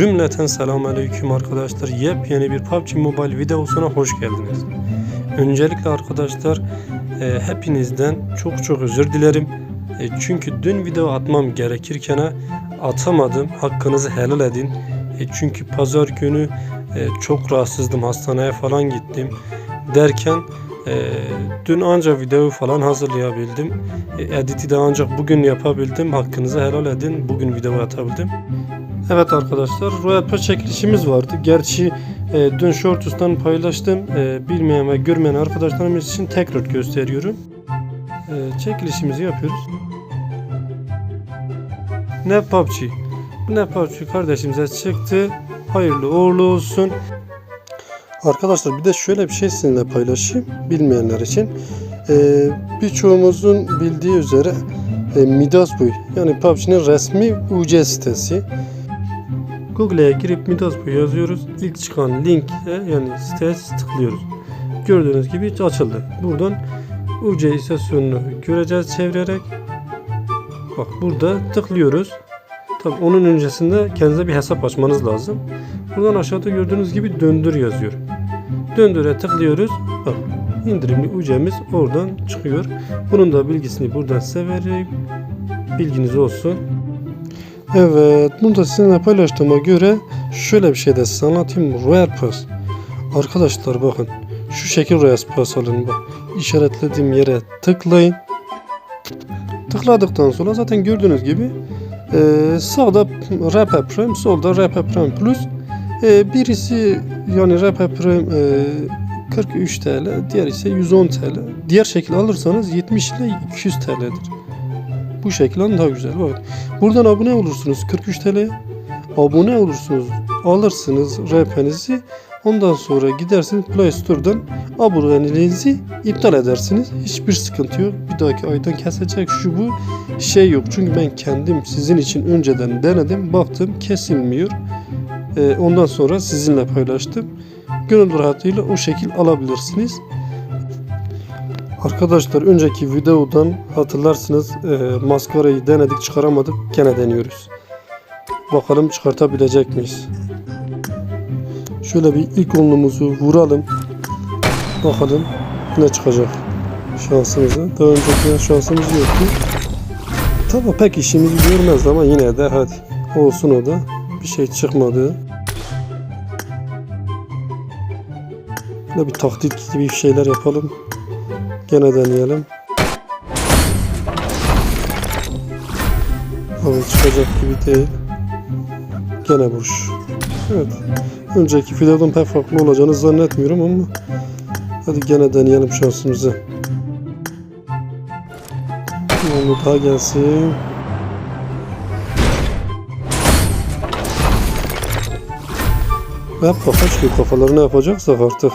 Cümleten selamünaleyküm arkadaşlar. Yepyeni bir PUBG Mobile videosuna hoş geldiniz. Öncelikle arkadaşlar e, hepinizden çok çok özür dilerim. E, çünkü dün video atmam gerekirken atamadım. Hakkınızı helal edin. E, çünkü pazar günü e, çok rahatsızdım. Hastaneye falan gittim. Derken e, dün ancak videoyu falan hazırlayabildim. E, editi de ancak bugün yapabildim. Hakkınızı helal edin. Bugün video atabildim. Evet arkadaşlar Royal Pass çekilişimiz vardı. Gerçi e, dün Shortus'tan paylaştım. E, bilmeyen ve görmeyen arkadaşlarımız için tekrar gösteriyorum. E, çekilişimizi yapıyoruz. Ne PUBG? Ne PUBG kardeşimize çıktı. Hayırlı uğurlu olsun. Arkadaşlar bir de şöyle bir şey sizinle paylaşayım bilmeyenler için. E, birçoğumuzun bildiği üzere e, Midasboy yani PUBG'nin resmi UC sitesi. Google'ye girip Midasboy yazıyoruz. İlk çıkan linke yani siteye tıklıyoruz. Gördüğünüz gibi açıldı. Buradan UC istasyonunu göreceğiz çevirerek. Bak burada tıklıyoruz. Tabi onun öncesinde kendinize bir hesap açmanız lazım. Buradan aşağıda gördüğünüz gibi döndür yazıyor. Döndüre tıklıyoruz. Bak indirimli UC'miz oradan çıkıyor. Bunun da bilgisini buradan size vereyim. Bilginiz olsun. Evet, bunu da sizinle paylaştığıma göre şöyle bir şey de size anlatayım. Royal Pass. Arkadaşlar bakın, şu şekil Royal Pass alın bak. İşaretlediğim yere tıklayın. Tıkladıktan sonra zaten gördüğünüz gibi e, sağda RP Prime, solda RP Prime Plus. E, birisi yani RP Prime e, 43 TL, diğer ise 110 TL. Diğer şekil alırsanız 70 ile 200 TL'dir. Bu şekil alın daha güzel. Bak. Buradan abone olursunuz 43 TL'ye. Abone olursunuz. Alırsınız RP'nizi. Ondan sonra gidersiniz Play Store'dan aboneliğinizi iptal edersiniz. Hiçbir sıkıntı yok. Bir dahaki aydan kesecek şu bu şey yok. Çünkü ben kendim sizin için önceden denedim. Baktım kesilmiyor. Ee, ondan sonra sizinle paylaştım. Gönül rahatıyla o şekil alabilirsiniz. Arkadaşlar önceki videodan hatırlarsınız e, maskarayı denedik çıkaramadık gene deniyoruz. Bakalım çıkartabilecek miyiz? Şöyle bir ilk onlumuzu vuralım. Bakalım ne çıkacak şansımıza. Daha önceki şansımız yoktu. Tabi pek işimizi görmez ama yine de hadi olsun o da. Bir şey çıkmadı. Böyle bir taklit gibi şeyler yapalım. Gene deneyelim. Ama çıkacak gibi değil. Gene boş. Evet. Önceki videodan pek farklı olacağını zannetmiyorum ama hadi gene deneyelim şansımızı. Onu daha gelsin. Yap kafa çıkıyor. Kafalarını yapacaksak artık.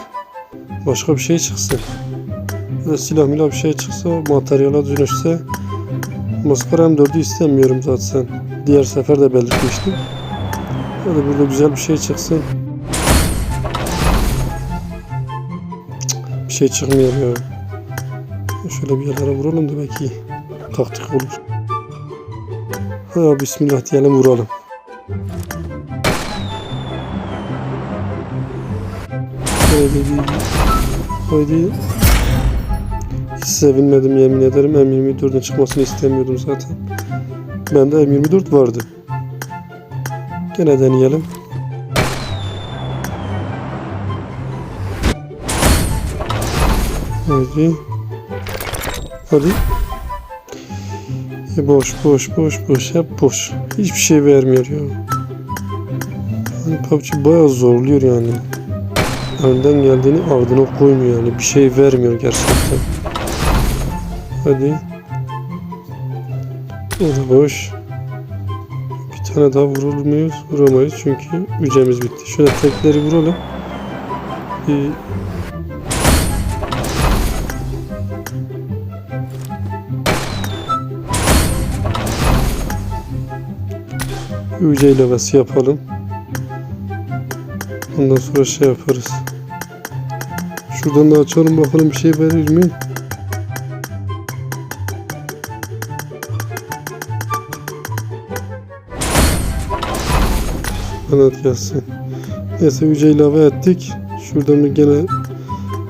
Başka bir şey çıksın. Ya silah milah bir şey çıksa, materyala dönüşse. Maskara M4'ü istemiyorum zaten. Diğer sefer de belirtmiştim. Ya burada güzel bir şey çıksın. Bir şey çıkmıyor ya. Şöyle bir yerlere vuralım da belki taktik olur. Ha bismillah diyelim vuralım. Haydi. Haydi. Hiç sevinmedim yemin ederim. M24'ün çıkmasını istemiyordum zaten. Bende M24 vardı. Gene deneyelim. Hadi. Hadi. E boş boş boş boş hep boş. Hiçbir şey vermiyor ya. Yani PUBG bayağı zorluyor yani. Önden geldiğini ardına koymuyor yani. Bir şey vermiyor gerçekten. Hadi. O da boş. Bir tane daha vurur muyuz? Vuramayız çünkü ücemiz bitti. Şöyle tekleri vuralım. Bir Üce ilavesi yapalım. Ondan sonra şey yaparız. Şuradan da açalım bakalım bir şey verir mi? kanat gelsin. Neyse yüce ilave ettik. Şuradan bir gene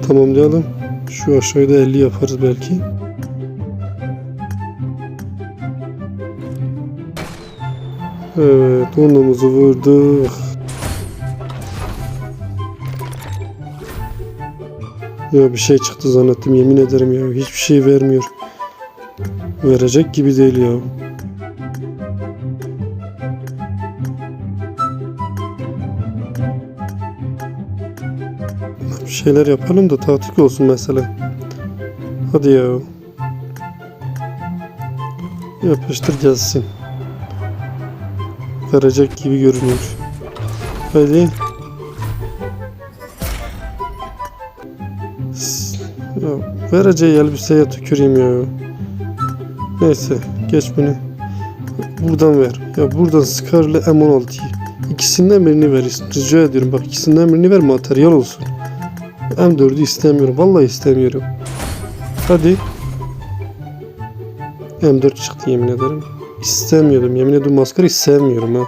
tamamlayalım. Şu aşağıda 50 yaparız belki. Evet onumuzu vurduk. Ya bir şey çıktı zannettim yemin ederim ya. Hiçbir şey vermiyor. Verecek gibi değil ya. Bir şeyler yapalım da taktik olsun mesela. Hadi ya. Yapıştır gelsin. Verecek gibi görünüyor. Hadi. Ya, vereceği elbiseye tüküreyim ya. Neyse geç bunu. Buradan ver. Ya buradan Scar'la M16'yı. İkisinden birini ver. Rica ediyorum. Bak ikisinden birini ver materyal olsun. M4'ü istemiyorum. Vallahi istemiyorum. Hadi. M4 çıktı yemin ederim. İstemiyordum. Yemin ediyorum maskarayı sevmiyorum ha.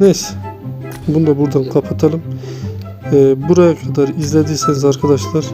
Neyse. Bunu da buradan kapatalım. Ee, buraya kadar izlediyseniz arkadaşlar